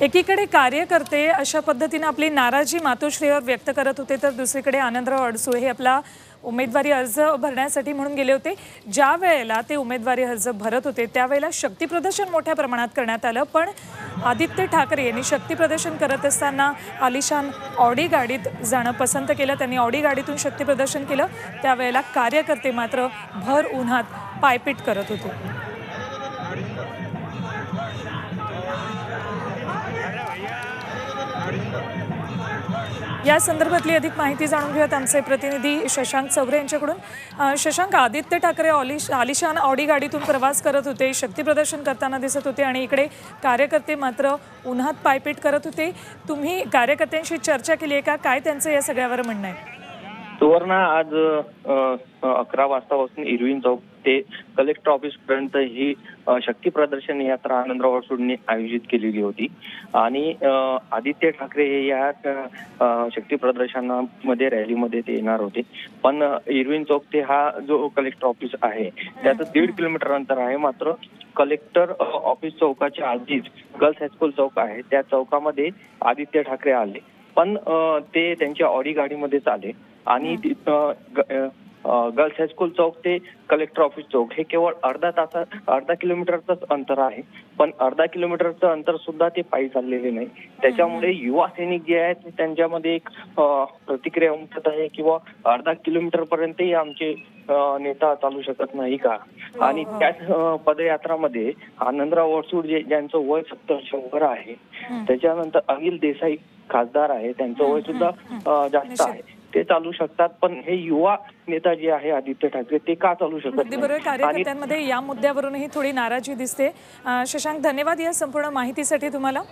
एकीकडे कार्यकर्ते अशा पद्धतीने आपली नाराजी मातोश्रीवर व्यक्त करत होते तर दुसरीकडे आनंदराव अडसूळ हे आपला उमेदवारी अर्ज भरण्यासाठी म्हणून गेले होते. ज्या वेळेला ते उमेदवारी अर्ज भरत होते त्यावेळेला शक्तीप्रदर्शन मोठ्या प्रमाणात करण्यात आलं. पण आदित्य ठाकरे यांनी शक्तीप्रदर्शन करत असताना आलिशान ऑडी गाडीत जाणं पसंत केलं. त्यांनी ऑडी गाडीतून शक्तीप्रदर्शन केलं. त्यावेळेला कार्यकर्ते मात्र भर उन्हात पायपीट करत होते. या संदर्भातली अधिक माहिती जाणून घेऊयात आमचे प्रतिनिधी शशांक चौरे यांच्याकडून. शशांक आदित्य ठाकरे ऑलिश आलिशान ऑडी गाडीतून प्रवास करत होते शक्ती प्रदर्शन करताना दिसत होते आणि इकडे कार्यकर्ते मात्र उन्हात पायपीट करत होते. तुम्ही कार्यकर्त्यांशी चर्चा केली आहे का? काय त्यांचं या सगळ्यावर म्हणणं आहे? सुवर्णा आज अकरा वाजतापासून इरविन चौक ते कलेक्टर ऑफिस पर्यंत ही शक्ती प्रदर्शन यात्रा आनंदराव अडसूळनी आयोजित केलेली होती. आणि आदित्य ठाकरे हे या शक्ती प्रदर्शनामध्ये रॅलीमध्ये ते येणार होते. पण इरविन चौक ते हा जो कलेक्टर ऑफिस आहे त्याचं दीड किलोमीटर अंतर आहे. मात्र कलेक्टर ऑफिस चौकाच्या आधीच गर्ल्स हायस्कूल चौक आहे. त्या चौकामध्ये आदित्य ठाकरे आले. पण ते त्यांच्या ऑडी गाडीमध्येच आले आणि गर्ल्स हायस्कूल चौक ते कलेक्टर ऑफिस चौक. हे केवळ अर्धा तासा अर्धा किलोमीटरचंच अंतर आहे. पण अर्धा किलोमीटरचं अंतर सुद्धा ते पायी चाललेले नाही. त्याच्यामुळे युवा सैनिक जे आहेत त्यांच्यामध्ये एक प्रतिक्रिया उमटत आहे किंवा अर्धा किलोमीटर पर्यंतही आमचे नेता चालू शकत नाही का? आणि त्याच अ, पदयात्रामध्ये आनंदराव वडसूड जे ज्यांचं वय सत्तरच्या वर आहे त्याच्यानंतर अनिल देसाई खासदार आहे त्यांचं वय सुद्धा जास्त आहे. ते चालू शकतात पण हे युवा नेता जे आहे आदित्य ठाकरे ते का चालू शकतात बरोबर. कार्यकर्त्यांमध्ये या मुद्द्यावरूनही थोडी नाराजी दिसते. शशांक धन्यवाद या संपूर्ण माहितीसाठी तुम्हाला.